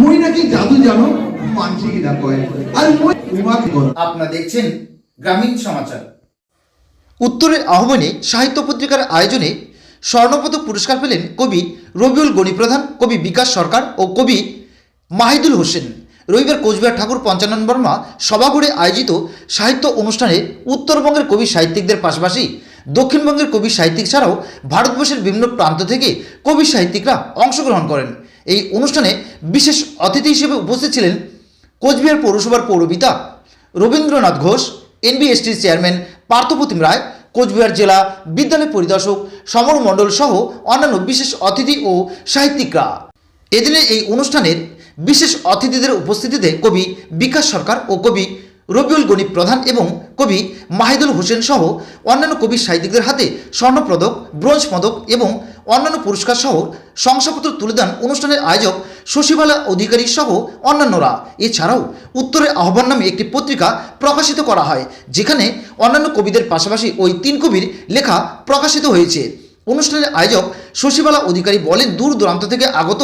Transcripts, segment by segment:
মই নাকি জাদু জানো? মানসিকিরা কয় আর মই উমাকে করো আপনারা দেখছেন গ্রামীণ সমাচার। উত্তরের আহ্বানে সাহিত্য পত্রিকার আয়োজনে স্বর্ণপদক পুরস্কার পেলেন কবি রবিউল গণি প্রধান কবি বিকাশ সরকার ও কবি মাহিদুল হোসেন। রবিবার কোচবিহার ঠাকুর পঞ্চানন বর্মা সভাঘরে আয়োজিত সাহিত্য অনুষ্ঠানে উত্তরবঙ্গের কবি সাহিত্যিকদের পাশাপাশি দক্ষিণবঙ্গের কবি সাহিত্যিক ছাড়াও ভারতবর্ষের বিভিন্ন প্রান্ত থেকে কবি সাহিত্যিকরা অংশগ্রহণ করেন। এই অনুষ্ঠানে বিশেষ অতিথি হিসেবে উপস্থিত ছিলেন কোচবিহার পৌরসভার পৌরপিতা রবীন্দ্রনাথ ঘোষ এনবিএসটির চেয়ারম্যান পার্থপ্রতিম রায়, কোচবিহার জেলা বিদ্যালয় পরিদর্শক সমর মণ্ডল সহ অন্যান্য বিশেষ অতিথি ও সাহিত্যিকরা। এদিনের এই অনুষ্ঠানের বিশেষ অতিথিদের উপস্থিতিতে কবি বিকাশ সরকার ও কবি রবিউল গণিত প্রধান এবং কবি মাহিদুল হোসেন সহ অন্যান্য কবি সাহিত্যিকদের হাতে স্বর্ণপদক, ব্রোঞ্জ পদক এবং অন্যান্য পুরস্কার সহ শংসাপত্র তুলে দেন অনুষ্ঠানের আয়োজক শশীবালা অধিকারী সহ অন্যান্যরা। এছাড়াও উত্তরের আহ্বান নামে একটি পত্রিকা প্রকাশিত করা হয়, যেখানে অন্যান্য কবিদের পাশাপাশি ওই তিন কবির লেখা প্রকাশিত হয়েছে। অনুষ্ঠানের আয়োজক শশীবালা অধিকারী বলেন, দূর দূরান্ত থেকে আগত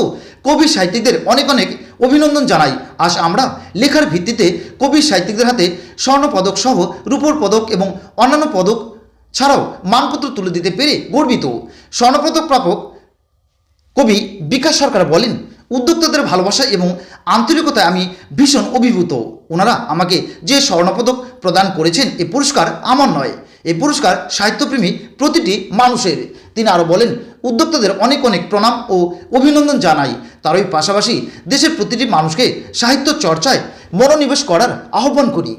কবি সাহিত্যিকদের অনেক অনেক অভিনন্দন জানাই। আজ আমরা লেখার ভিত্তিতে কবি সাহিত্যিকদের হাতে স্বর্ণপদক সহ রূপোর পদক এবং অন্যান্য পদক ছাড়াও মানপত্র তুলে দিতে পেরে গর্বিত। স্বর্ণপদক প্রাপক কবি বিকাশ সরকার বলেন, উদ্যোক্তাদের ভালোবাসা এবং আন্তরিকতায় আমি ভীষণ অভিভূত। ওনারা আমাকে যে স্বর্ণপদক প্রদান করেছেন, এ পুরস্কার আমার নয়। এই পুরস্কার সাহিত্যপ্রেমী প্রতিটি মানুষের। তিনি আরও বলেন, উদ্যোক্তাদের অনেক অনেক প্রণাম ও অভিনন্দন জানাই। তারই পাশাপাশি দেশের প্রতিটি মানুষকে সাহিত্য চর্চায় মনোনিবেশ করার আহ্বান করি।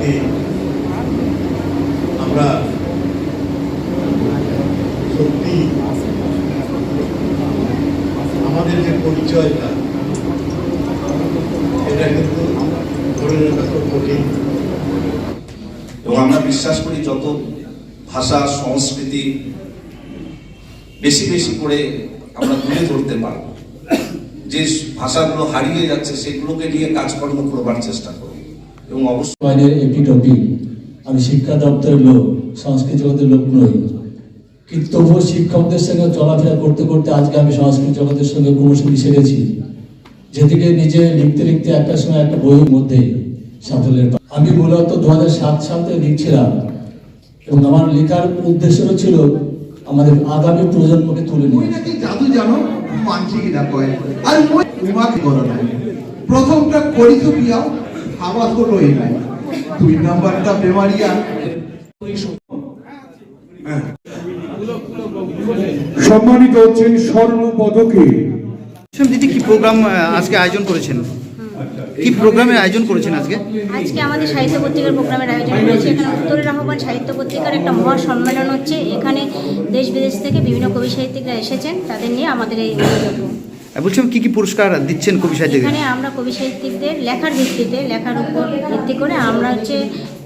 দিয়ে আমরা সত্যি আমাদের যে পরিচয়টা, এটা কিন্তু ধরে রাখা খুব কঠিন। এবং আমরা বিশ্বাস করি যত ভাষা, সংস্কৃতি বেশি বেশি করে আমরা তুলে ধরতে পারব। যে ভাষাগুলো হারিয়ে যাচ্ছে, সেগুলোকে নিয়ে কাজকর্ম করবার চেষ্টা করব। এবং অবশ্যই বাইরের এপিটপি আমি শিক্ষা দপ্তরের লোক, সংস্কৃত জগতের লোক নই। কিন্তু তবুও শিক্ষকদের সঙ্গে চলাফেরা করতে করতে আজকে আমি সংস্কৃত জগতের সঙ্গে ক্রমশ মিশে গেছি। যেদিকে নিজে লিখতে লিখতে একটা সময় একটা বইয়ের মধ্যে সাফল্যের আমি মূলত দু হাজার সাত সাল লিখছিলাম এবং আমার লেখার উদ্দেশ্যও ছিল আমাদের আগামী প্রজন্মকে তুলে নিয়ে জাদু জানো? মানসিকিরা কয় আর করো প্রথমটা করিত বিয়াও হলো এই নাই। দুই নাম্বারটা বেমারিয়া। সম্মানিত হচ্ছেন স্বর্ণ পদকে আচ্ছা, দিদি কি প্রোগ্রাম আজকে আয়োজন করেছেন? কি প্রোগ্রামের আয়োজন করেছেন আজকে? আজকে আমাদের সাহিত্য পত্রিকার প্রোগ্রামের আয়োজন হয়েছে এখানে উত্তরের আহ্বান সাহিত্য পত্রিকার একটা মহা সম্মেলন হচ্ছে। এখানে দেশ বিদেশ থেকে বিভিন্ন কবি সাহিত্যিকরা এসেছেন। তাদের নিয়ে আমাদের এই। বলছিলাম কি কি পুরস্কার দিচ্ছেন কবি সাহিত্যিক এখানে আমরা কবি সাহিত্যিকদের লেখার ভিত্তিতে লেখার উপর ভিত্তি করে আমরা হচ্ছে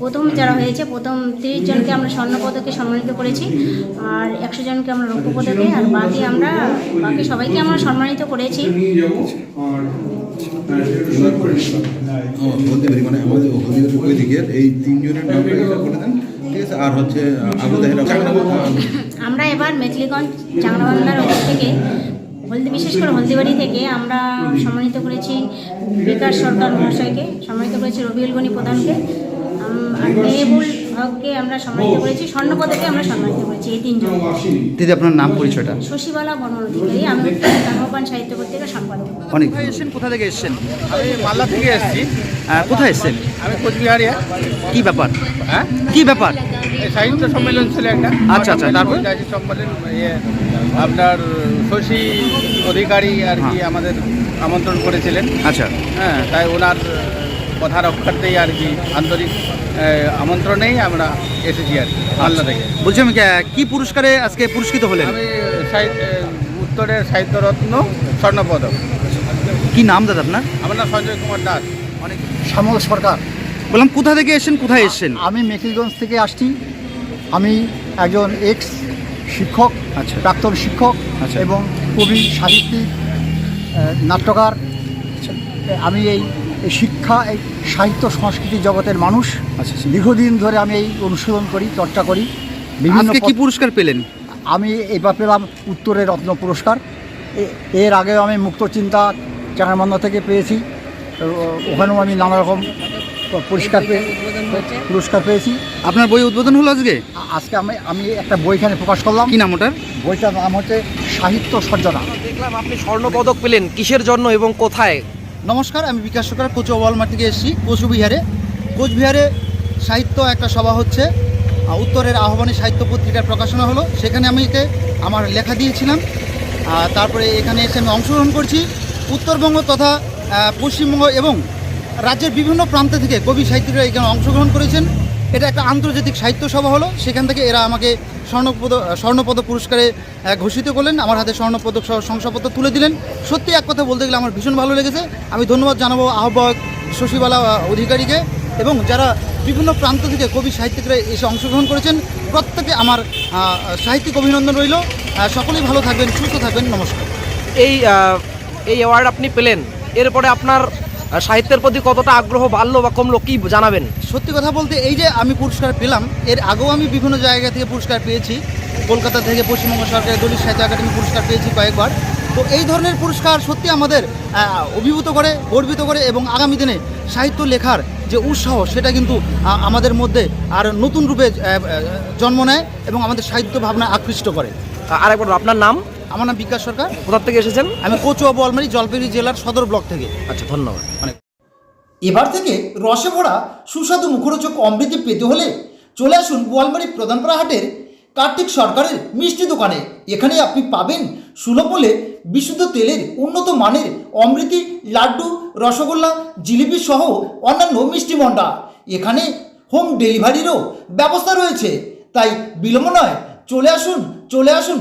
প্রথম যারা হয়েছে প্রথম তিরিশ জনকে আমরা স্বর্ণপদকে সম্মানিত করেছি আর একশো জনকে আমরা রৌপ্য পদকে আর বাকি আমরা বাকি সবাইকে আমরা সম্মানিত করেছি। মানে আমাদের হলিউড এই তিনজনের নামটা এটা দেন আর হচ্ছে আমরা এবার চাংরাবান্ধার ওদিক থেকে হলদি বিশেষ করে হলদিবাড়ি থেকে আমরা সম্মানিত করেছি বিকাশ সরকার মহাশয়কে সম্মানিত করেছি রবিউল গনি প্রধানকে আর মেহবুল হককে আমরা সম্মানিত করেছি স্বর্ণপদকে আমরা সম্মানিত করেছি এই তিনজন। দিদি আপনার নাম পরিচয়টা? শশীবালা বনন অধিকারী আমি আহ্বান সাহিত্য পত্রিকার সম্পাদক। অনেক এসেছেন কোথা থেকে এসেছেন? আমি মালদা থেকে এসেছি। কোথায় এসেছেন? আমি কোচবিহারিয়া কি ব্যাপার? হ্যাঁ? কি ব্যাপার? এই সাহিত্য সম্মেলন ছিল একটা। আচ্ছা, আচ্ছা, তারপর? সম্মেলন আপনার শশী অধিকারী আর কি হ্যাঁ। আমাদের আমন্ত্রণ করেছিলেন। আচ্ছা। হ্যাঁ তাই ওনার কথা রক্ষার্থেই আর কি আন্তরিক আমন্ত্রণেই আমরা এসেছি আর কি মালদা থেকে। বলছিলাম আহ, কি পুরস্কারে আজকে পুরস্কৃত হলেন? আমি সাহিত্য উত্তরের সাহিত্যরত্ন স্বর্ণপদক। কি নাম দাদা আপনার? আমার নাম সঞ্জয় কুমার দাস। অনেক শ্যামল সরকার। বললাম কোথা থেকে এসেছেন কোথায় এসেছেন? আমি মেকিলগঞ্জ থেকে আসছি। আমি একজন এক্স শিক্ষক আচ্ছা। প্রাক্তন শিক্ষক আচ্ছা। এবং কবি সাহিত্যিক নাট্যকার। আমি এই শিক্ষা এই সাহিত্য সংস্কৃতি জগতের মানুষ। আচ্ছা, আচ্ছা। দীর্ঘদিন ধরে আমি এই অনুশীলন করি চর্চা করি। বিভিন্ন কি পুরস্কার পেলেন? আমি এবার পেলাম উত্তরের রত্ন পুরস্কার। এ- এর আগেও আমি মুক্ত চিন্তা চাঁড়ামান্না থেকে পেয়েছি। ওখানেও আমি নানা রকম পুরস্কার পেয়ে পুরস্কার পেয়েছি। আপনার বই উদ্বোধন হলো আজকে? আজকে আমি আমি একটা বই এখানে প্রকাশ করলাম। কি নাম ওটার? বইটার নাম হচ্ছে সাহিত্য সর্জনা। দেখলাম আপনি স্বর্ণপদক পেলেন। কিসের জন্য এবং কোথায়? নমস্কার আমি বিকাশ সরকার কোচো ওয়ালমার্ট থেকে এসেছি কোচবিহারে। কোচবিহারে সাহিত্য একটা সভা হচ্ছে। উত্তরের আহ্বানে সাহিত্য পত্রিকার প্রকাশনা হলো। সেখানে আমি এতে আমার লেখা দিয়েছিলাম। তারপরে এখানে এসে আমি অংশগ্রহণ করছি। উত্তরবঙ্গ তথা পশ্চিমবঙ্গ এবং রাজ্যের বিভিন্ন প্রান্ত থেকে কবি সাহিত্যিকরা এখানে অংশগ্রহণ করেছেন। এটা একটা আন্তর্জাতিক সাহিত্য সভা হলো। সেখান থেকে এরা আমাকে স্বর্ণপদ স্বর্ণপদ পুরস্কারে ঘোষিত করলেন। আমার হাতে স্বর্ণপদক সহ শংসাপত্র তুলে দিলেন। সত্যি এক কথা বলতে গেলে আমার ভীষণ ভালো লেগেছে। আমি ধন্যবাদ জানাব আহ্বায়ক শশীবালা অধিকারীকে এবং যারা বিভিন্ন প্রান্ত থেকে কবি সাহিত্যিকরা এসে অংশগ্রহণ করেছেন, প্রত্যেকে আমার সাহিত্যিক অভিনন্দন রইল। সকলেই ভালো থাকবেন, সুস্থ থাকবেন। নমস্কার। এই এই অ্যাওয়ার্ড আপনি পেলেন। এরপরে আপনার সাহিত্যের প্রতি কতটা আগ্রহ বাড়লো বা কমলো কি জানাবেন? সত্যি কথা বলতে এই যে আমি পুরস্কার পেলাম এর আগেও আমি বিভিন্ন জায়গা থেকে পুরস্কার পেয়েছি। কলকাতা থেকে পশ্চিমবঙ্গ সরকারের দলিত সাহিত্য একাডেমি পুরস্কার পেয়েছি কয়েকবার। তো এই ধরনের পুরস্কার সত্যি আমাদের অভিভূত করে গর্বিত করে এবং আগামী দিনে সাহিত্য লেখার যে উৎসাহ সেটা কিন্তু আমাদের মধ্যে আর নতুন রূপে জন্ম নেয় এবং আমাদের সাহিত্য ভাবনা আকৃষ্ট করে। আরেকবার আপনার নাম? আমার নাম বিকাশ সরকার। কোথা থেকে এসেছেন? আমি কচুয়া বোয়ালমারি জলপাইগুড়ি জেলার সদর ব্লক থেকে। আচ্ছা ধন্যবাদ। অনেক এবার থেকে রসে ভরা সুস্বাদু মুখরোচক অমৃতি পেতে হলে চলে আসুন বোয়ালমারি প্রধানপাড়া হাটের কার্তিক সরকারের মিষ্টি দোকানে। এখানে আপনি পাবেন সুলভ মূল্যে বিশুদ্ধ তেলের উন্নত মানের অমৃতি লাড্ডু রসগোল্লা জিলিপি সহ অন্যান্য মিষ্টি মন্ডা এখানে হোম ডেলিভারিরও ব্যবস্থা রয়েছে। তাই বিলম্ব নয় চলে আসুন চলে আসুন